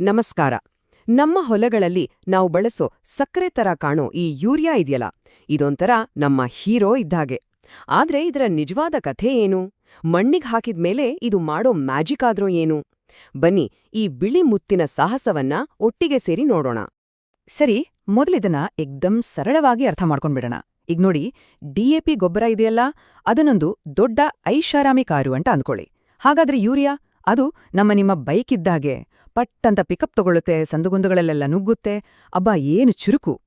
ನಮಸ್ಕಾರ. ನಮ್ಮ ಹೊಲಗಳಲ್ಲಿ ನಾವು ಬಳಸೋ ಸಕ್ಕರೆ ತರ ಕಾಣೋ ಈ ಯೂರಿಯಾ ಇದೆಯಲ್ಲ, ಇದೊಂಥರ ನಮ್ಮ ಹೀರೋ ಇದ್ದಾಗೆ. ಆದ್ರೆ ಇದರ ನಿಜವಾದ ಕಥೆ ಏನು? ಮಣ್ಣಿಗ್ ಹಾಕಿದ್ಮೇಲೆ ಇದು ಮಾಡೋ ಮ್ಯಾಜಿಕ್ ಆದ್ರೂ ಏನು? ಬನ್ನಿ, ಈ ಬಿಳಿ ಮುತ್ತಿನ ಸಾಹಸವನ್ನ ಒಟ್ಟಿಗೆ ಸೇರಿ ನೋಡೋಣ. ಸರಿ, ಮೊದಲಿದನ್ನ ಎಕ್ದಮ್ ಸರಳವಾಗಿ ಅರ್ಥ ಮಾಡ್ಕೊಂಡ್ಬಿಡೋಣ. ಈಗ ನೋಡಿ ಡಿಎಪಿ ಗೊಬ್ಬರ ಇದೆಯಲ್ಲ, ಅದನ್ನೊಂದು ದೊಡ್ಡ ಐಷಾರಾಮಿ ಕಾರು ಅಂತ ಅಂದ್ಕೊಳ್ಳಿ. ಹಾಗಾದ್ರೆ ಯೂರಿಯಾ? ಅದು ನಮ್ಮ ನಿಮ್ಮ ಬೈಕ್ ಇದ್ದಾಗೆ ಪಟ್ಟಂತ ಪಿಕಪ್ ತಗೊಳ್ಳುತ್ತೆ ಸಂದುಗುಂದುಗಳಲ್ಲೆಲ್ಲ ನುಗ್ಗುತ್ತೆ. ಅಬ್ಬಾ ಏನು ಚುರುಕು.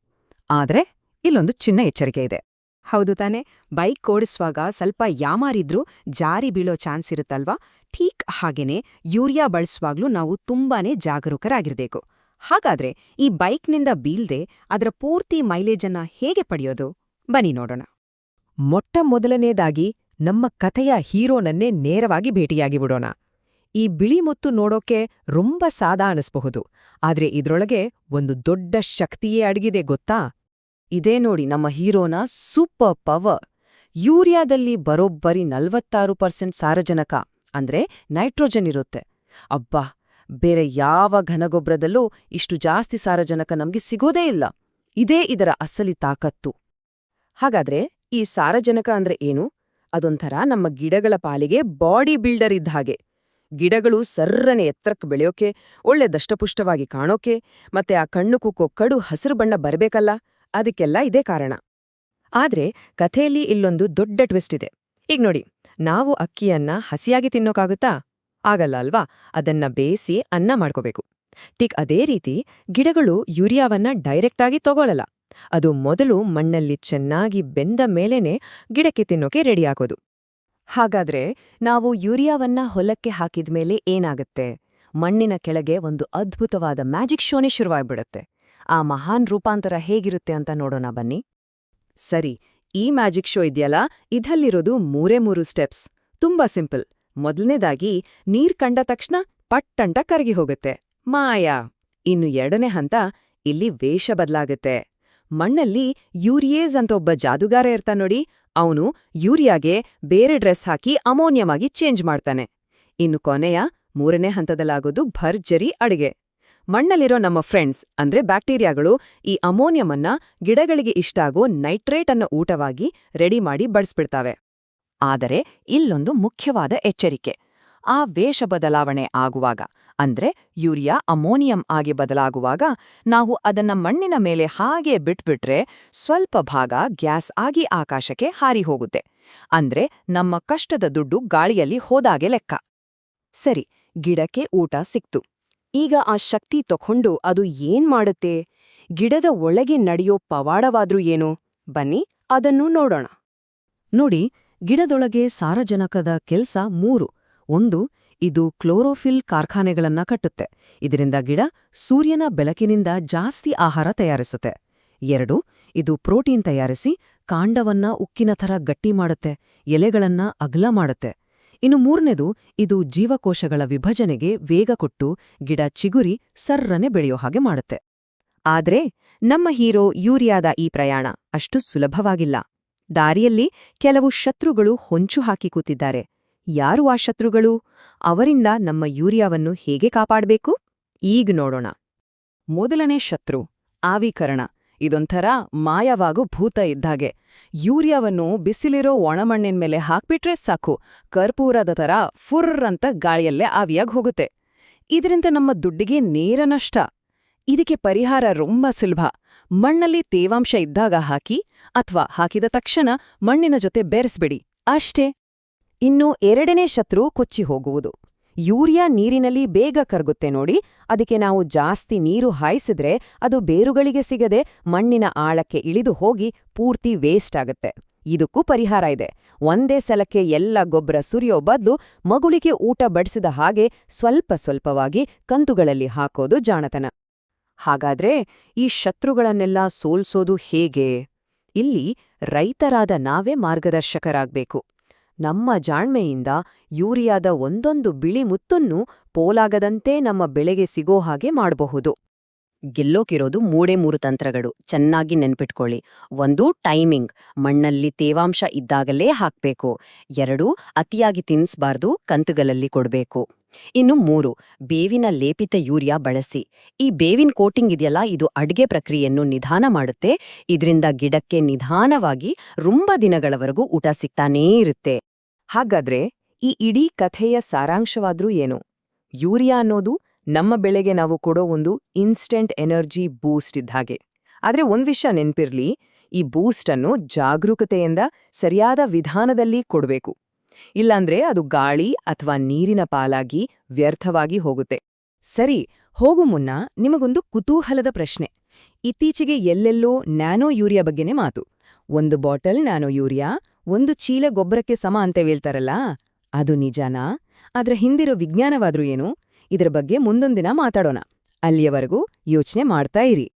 ಆದ್ರೆ ಇಲ್ಲೊಂದು ಚಿನ್ನ ಎಚ್ಚರಿಕೆ ಇದೆ. ಹೌದು ತಾನೆ. ಬೈಕ್ ಓಡಿಸುವಾಗ ಸ್ವಲ್ಪ ಯಾಮಾರಿದ್ರೂ ಜಾರಿ ಬೀಳೋ ಚಾನ್ಸ್ ಇರುತ್ತಲ್ವಾ? ಠೀಕ್ ಹಾಗೇನೆ ಯೂರಿಯಾ ಬಳಸುವಾಗ್ಲೂ ನಾವು ತುಂಬಾನೇ ಜಾಗರೂಕರಾಗಿರ್ಬೇಕು. ಹಾಗಾದ್ರೆ ಈ ಬೈಕ್ನಿಂದ ಬೀಳ್ದೆ ಅದರ ಪೂರ್ತಿ ಮೈಲೇಜನ್ನ ಹೇಗೆ ಪಡೆಯೋದು? ಬನ್ನಿ ನೋಡೋಣ. ಮೊಟ್ಟ ಮೊದಲನೇದಾಗಿ ನಮ್ಮ ಕಥೆಯ ಹೀರೋನನ್ನೇ ನೇರವಾಗಿ ಭೇಟಿಯಾಗಿ ಬಿಡೋಣ ಈ ಬಿಳಿ ಮುತ್ತು ನೋಡೋಕೆ ರುಂಬ ಸಾದಾ ಅನಿಸ್ಬಹುದು. ಆದ್ರೆ ಇದ್ರೊಳಗೆ ಒಂದು ದೊಡ್ಡ ಶಕ್ತಿಯೇ ಅಡಗಿದೆ, ಗೊತ್ತಾ? ಇದೇ ನೋಡಿ ನಮ್ಮ ಹೀರೋನ ಸೂಪರ್ ಪವರ್. ಯೂರಿಯಾದಲ್ಲಿ ಬರೋಬ್ಬರಿ ನಲ್ವತ್ತಾರು ಪರ್ಸೆಂಟ್ ಸಾರಜನಕ, ಅಂದ್ರೆ ನೈಟ್ರೋಜನ್ ಇರುತ್ತೆ. ಅಬ್ಬಾ! ಬೇರೆ ಯಾವ ಘನಗೊಬ್ಬರದಲ್ಲೂ ಇಷ್ಟು ಜಾಸ್ತಿ ಸಾರಜನಕ ನಮ್ಗೆ ಸಿಗೋದೇ ಇಲ್ಲ. ಇದೇ ಇದರ ಅಸಲಿ ತಾಕತ್ತು. ಹಾಗಾದ್ರೆ ಈ ಸಾರಜನಕ ಅಂದ್ರೆ ಏನು? ಅದೊಂಥರ ನಮ್ಮ ಗಿಡಗಳ ಪಾಲಿಗೆ ಬಾಡಿ ಬಿಲ್ಡರ್ ಇದ್ದ ಹಾಗೆ. ಗಿಡಗಳು ಸರ್ರನೆ ಎತ್ತರಕ್ಕೆ ಬೆಳೆಯೋಕೆ, ಒಳ್ಳೆ ದಷ್ಟಪುಷ್ಟವಾಗಿ ಕಾಣೋಕೆ, ಮತ್ತೆ ಆ ಕಣ್ಣು ಕುಕ್ಕೋ ಕಡು ಹಸಿರು ಬಣ್ಣ ಬರಬೇಕಲ್ಲ, ಅದಕ್ಕೆಲ್ಲ ಇದೇ ಕಾರಣ. ಆದ್ರೆ ಕಥೆಯಲ್ಲಿ ಇಲ್ಲೊಂದು ದೊಡ್ಡ ಟ್ವಿಸ್ಟ್ ಇದೆ. ಈಗ ನೋಡಿ, ನಾವು ಅಕ್ಕಿಯನ್ನ ಹಸಿಯಾಗಿ ತಿನ್ನೋಕಾಗುತ್ತಾ? ಆಗಲ್ಲ ಅಲ್ವಾ? ಅದನ್ನ ಬೇಯಿಸಿ ಅನ್ನ ಮಾಡ್ಕೋಬೇಕು. ಟಿಕ್, ಅದೇ ರೀತಿ ಗಿಡಗಳು ಯೂರಿಯಾವನ್ನ ಡೈರೆಕ್ಟಾಗಿ ತಗೊಳ್ಳಲ್ಲ ಅದು ಮೊದಲು ಮಣ್ಣಲ್ಲಿ ಚೆನ್ನಾಗಿ ಬೆಂದ ಮೇಲೇನೆ ಗಿಡಕ್ಕೆ ತಿನ್ನೋಕೆ ರೆಡಿಯಾಗೋದು ಹಾಗಾದ್ರೆ ನಾವು ಯೂರಿಯಾವನ್ನ ಹೊಲಕ್ಕೆ ಹಾಕಿದ್ಮೇಲೆ ಏನಾಗುತ್ತೆ? ಮಣ್ಣಿನ ಕೆಳಗೆ ಒಂದು ಅದ್ಭುತವಾದ ಮ್ಯಾಜಿಕ್ ಶೋನೇ ಶುರುವಾಗ್ಬಿಡುತ್ತೆ. ಆ ಮಹಾನ್ ರೂಪಾಂತರ ಹೇಗಿರುತ್ತೆ ಅಂತ ನೋಡೋಣ ಬನ್ನಿ. ಸರಿ, ಈ ಮ್ಯಾಜಿಕ್ ಶೋ ಇದೆಯಲ್ಲ? ಇದಲ್ಲಿರೋದು ಮೂರೇ ಮೂರು ಸ್ಟೆಪ್ಸ್. ತುಂಬಾ ಸಿಂಪಲ್. ಮೊದಲನೇದಾಗಿ, ನೀರ್ ಕಂಡ ತಕ್ಷಣ ಪಟ್ಟಂಟ ಕರಗಿ ಹೋಗುತ್ತೆ. ಮಾಯಾ! ಇನ್ನು ಎರಡನೇ ಹಂತ, ಇಲ್ಲಿ ವೇಷ ಬದಲಾಗುತ್ತೆ. ಮಣ್ಣಲ್ಲಿ ಯೂರಿಯೇಸ್ ಅಂತ ಒಬ್ಬ ಜಾದುಗಾರ ಇರ್ತಾ ನೋಡಿ. ಅವನು ಯೂರಿಯಾಗೆ ಬೇರೆ ಡ್ರೆಸ್ ಹಾಕಿ ಅಮೋನಿಯಮಾಗಿ ಚೇಂಜ್ ಮಾಡ್ತಾನೆ. ಇನ್ನು ಕೊನೆಯ ಮೂರನೇ ಹಂತದಲ್ಲಾಗೋದು ಭರ್ಜರಿ ಅಡಿಗೆ. ಮಣ್ಣಲ್ಲಿರೋ ನಮ್ಮ ಫ್ರೆಂಡ್ಸ್, ಅಂದ್ರೆ ಬ್ಯಾಕ್ಟೀರಿಯಾಗಳು, ಈ ಅಮೋನಿಯಮನ್ನ ಗಿಡಗಳಿಗೆ ಇಷ್ಟಾಗೋ ನೈಟ್ರೇಟ್ ಅನ್ನು ಊಟವಾಗಿ ರೆಡಿ ಮಾಡಿ ಬಡಿಸ್ಬಿಡ್ತಾವೆ ಆದರೆ ಇಲ್ಲೊಂದು ಮುಖ್ಯವಾದ ಎಚ್ಚರಿಕೆ. ಆ ವೇಷ ಬದಲಾವಣೆ ಆಗುವಾಗ ಅಂದ್ರೆ ಯೂರಿಯಾ, ಅಮೋನಿಯಂ ಆಗಿ ಬದಲಾಗುವಾಗ ನಾವು ಅದನ್ನ ಮಣ್ಣಿನ ಮೇಲೆ ಹಾಗೆ ಬಿಟ್ಬಿಟ್ರೆ ಸ್ವಲ್ಪ ಭಾಗ ಗ್ಯಾಸ್ ಆಗಿ ಆಕಾಶಕ್ಕೆ ಹಾರಿ ಹೋಗುತ್ತೆ. ಅಂದ್ರೆ ನಮ್ಮ ಕಷ್ಟದ ದುಡ್ಡು ಗಾಳಿಯಲ್ಲಿ ಹೋದಾಗೆ ಲೆಕ್ಕ. ಸರಿ, ಗಿಡಕ್ಕೆ ಊಟ ಸಿಕ್ತು. ಈಗ ಆ ಶಕ್ತಿ ತಕೊಂಡು ಅದು ಏನ್ ಮಾಡುತ್ತೆ? ಗಿಡದ ಒಳಗೆ ನಡೆಯೋ ಪವಾಡವಾದ್ರೂ ಏನು? ಬನ್ನಿ, ಅದನ್ನು ನೋಡೋಣ. ನೋಡಿ, ಗಿಡದೊಳಗೆ ಸಾರಜನಕದ ಕೆಲ್ಸ ಮೂರು. ಒಂದು ಇದು ಕ್ಲೋರೋಫಿಲ್ ಕಾರ್ಖಾನೆಗಳನ್ನ ಕಟ್ಟುತ್ತೆ. ಇದರಿಂದ ಗಿಡ ಸೂರ್ಯನ ಬೆಳಕಿನಿಂದ ಜಾಸ್ತಿ ಆಹಾರ ತಯಾರಿಸುತ್ತೆ. ಎರಡು, ಇದು ಪ್ರೋಟೀನ್ ತಯಾರಿಸಿ ಕಾಂಡವನ್ನ ಉಕ್ಕಿನ ಥರ ಗಟ್ಟಿ ಮಾಡುತ್ತೆ, ಎಲೆಗಳನ್ನ ಅಗಲ ಮಾಡುತ್ತೆ. ಇನ್ನು ಮೂರನೇದು, ಇದು ಜೀವಕೋಶಗಳ ವಿಭಜನೆಗೆ ವೇಗ ಕೊಟ್ಟು ಗಿಡ ಚಿಗುರಿ, ಸರ್ರನೆ ಬೆಳೆಯೋ ಹಾಗೆ ಮಾಡುತ್ತೆ. ಆದ್ರೆ, ನಮ್ಮ ಹೀರೋ ಯೂರಿಯಾದ ಈ ಪ್ರಯಾಣ ಅಷ್ಟು ಸುಲಭವಾಗಿಲ್ಲ. ದಾರಿಯಲ್ಲಿ ಕೆಲವು ಶತ್ರುಗಳು ಹೊಂಚು ಹಾಕಿ ಕೂತಿದ್ದಾರೆ. ಯಾರು ಆ ಶತ್ರುಗಳು? ಅವರಿಂದ ನಮ್ಮ ಯೂರಿಯಾವನ್ನು ಹೇಗೆ ಕಾಪಾಡಬೇಕು? ಈಗ ನೋಡೋಣ. ಮೊದಲನೇ ಶತ್ರು, ಆವೀಕರಣ. ಇದೊಂಥರ ಮಾಯವಾಗು ಭೂತ ಇದ್ದಾಗೆ. ಯೂರಿಯಾವನ್ನು ಬಿಸಿಲಿರೋ ಒಣಮಣ್ಣಿನ ಮೇಲೆ ಹಾಕ್ಬಿಟ್ರೆ ಸಾಕು. ಕರ್ಪೂರದ ಥರ ಫುರ್ರ್ ಅಂತ ಗಾಳಿಯಲ್ಲೇ ಆವಿಯಾಗಿ ಹೋಗುತ್ತೆ. ಇದರಿಂದ ನಮ್ಮ ದುಡ್ಡಿಗೆ ನೇರ ನಷ್ಟ. ಇದಕ್ಕೆ ಪರಿಹಾರ ರೊಂಬ ಸುಲಭ. ಮಣ್ಣಲ್ಲಿ ತೇವಾಂಶ ಇದ್ದಾಗ ಹಾಕಿ, ಅಥವಾ ಹಾಕಿದ ತಕ್ಷಣ ಮಣ್ಣಿನ ಜೊತೆ ಬೆರೆಸ್ಬಿಡಿ. ಅಷ್ಟೇ. ಇನ್ನು ಎರಡನೇ ಶತ್ರು ಕೊಚ್ಚಿ ಹೋಗುವುದು. ಯೂರಿಯಾ ನೀರಿನಲ್ಲಿ ಬೇಗ ಕರಗುತ್ತೆ ನೋಡಿ, ಅದಕ್ಕೆ ನಾವು ಜಾಸ್ತಿ ನೀರು ಹಾಯಿಸಿದ್ರೆ ಅದು ಬೇರುಗಳಿಗೆ ಸಿಗದೆ ಮಣ್ಣಿನ ಆಳಕ್ಕೆ ಇಳಿದು ಹೋಗಿ ಪೂರ್ತಿ ವೇಸ್ಟ್ ಆಗುತ್ತೆ. ಇದಕ್ಕೂ ಪರಿಹಾರ ಇದೆ. ಒಂದೇ ಸಲಕ್ಕೆ ಎಲ್ಲ ಗೊಬ್ಬರ ಸುರಿಯೋ ಬದಲು ಮಗುಳಿಗೆ ಊಟ ಬಡಿಸಿದ ಹಾಗೆ ಸ್ವಲ್ಪ ಸ್ವಲ್ಪವಾಗಿ ಕಂತುಗಳಲ್ಲಿ ಹಾಕೋದು ಜಾಣತನ. ಹಾಗಾದ್ರೆ ಈ ಶತ್ರುಗಳನ್ನೆಲ್ಲ ಸೋಲ್ಸೋದು ಹೇಗೆ? ಇಲ್ಲಿ ರೈತರಾದ ನಾವೇ ಮಾರ್ಗದರ್ಶಕರಾಗ್ಬೇಕು. ನಮ್ಮ ಜಾಣ್ಮೆಯಿಂದ ಯೂರಿಯಾದ ಒಂದೊಂದು ಬಿಳಿ ಮುತ್ತನ್ನು ಪೋಲಾಗದಂತೆ ನಮ್ಮ ಬೆಳೆಗೆ ಸಿಗೋ ಹಾಗೆ ಮಾಡಬಹುದು. ಗೆಲ್ಲೋಕಿರೋದು ಮೂಡೇ ಮೂರು ತಂತ್ರಗಳು. ಚೆನ್ನಾಗಿ ನೆನ್ಪಿಟ್ಕೊಳ್ಳಿ. ಒಂದು, ಟೈಮಿಂಗ್. ಮಣ್ಣಲ್ಲಿ ತೇವಾಂಶ ಇದ್ದಾಗಲೇ ಹಾಕ್ಬೇಕು. ಎರಡು, ಅತಿಯಾಗಿ ತಿನ್ಸ್ಬಾರ್ದು, ಕಂತುಗಳಲ್ಲಿ ಕೊಡಬೇಕು. ಇನ್ನು ಮೂರು, ಬೇವಿನ ಲೇಪಿತ ಯೂರಿಯಾ ಬಳಸಿ. ಈ ಬೇವಿನ ಕೋಟಿಂಗ್ ಇದೆಯಲ್ಲ, ಇದು ಅಡ್ಗೆ ಪ್ರಕ್ರಿಯೆಯನ್ನು ನಿಧಾನ ಮಾಡುತ್ತೆ. ಇದರಿಂದ ಗಿಡಕ್ಕೆ ನಿಧಾನವಾಗಿ ರುಂಬ ದಿನಗಳವರೆಗೂ ಊಟ ಸಿಗ್ತಾನೇ ಇರುತ್ತೆ. ಹಾಗಾದ್ರೆ ಈ ಇಡೀ ಕಥೆಯ ಸಾರಾಂಶವಾದ್ರೂ ಏನು? ಯೂರಿಯಾ ಅನ್ನೋದು ನಮ್ಮ ಬೆಳೆಗೆ ನಾವು ಕೊಡೋ ಒಂದು ಇನ್ಸ್ಟೆಂಟ್ ಎನರ್ಜಿ ಬೂಸ್ಟ್ ಇದ್ಹಾಗೆ ಆದ್ರೆ ಒಂದು ವಿಷಯ ನೆನ್ಪಿರ್ಲಿ, ಈ ಬೂಸ್ಟ್ ಅನ್ನು ಜಾಗರೂಕತೆಯಿಂದ ಸರಿಯಾದ ವಿಧಾನದಲ್ಲಿ ಕೊಡಬೇಕು. ಇಲ್ಲಾಂದ್ರೆ ಅದು ಗಾಳಿ ಅಥವಾ ನೀರಿನ ಪಾಲಾಗಿ ವ್ಯರ್ಥವಾಗಿ ಹೋಗುತ್ತೆ. ಸರಿ, ಹೋಗು ಮುನ್ನ ನಿಮಗೊಂದು ಕುತೂಹಲದ ಪ್ರಶ್ನೆ. ಇತ್ತೀಚೆಗೆ ಎಲ್ಲೆಲ್ಲೋ ನ್ಯಾನೋ ಯೂರಿಯಾ ಬಗ್ಗೆನೇ ಮಾತು. ಒಂದು ಬಾಟಲ್ ನ್ಯಾನೋ ಯೂರಿಯಾ ಒಂದು ಚೀಲ ಗೊಬ್ಬರಕ್ಕೆ ಸಮ ಅಂತ ಹೇಳ್ತಾರಲ್ಲ, ಅದು ನಿಜನಾ? ಅದರ ಹಿಂದಿರೋ ವಿಜ್ಞಾನವಾದ್ರೂ ಏನು? ಇದರ ಬಗ್ಗೆ ಮುಂದೊಂದಿನ ಮಾತಾಡೋಣ. ಅಲ್ಲಿಯವರೆಗೂ ಯೋಚನೆ ಮಾಡ್ತಾ ಇರಿ.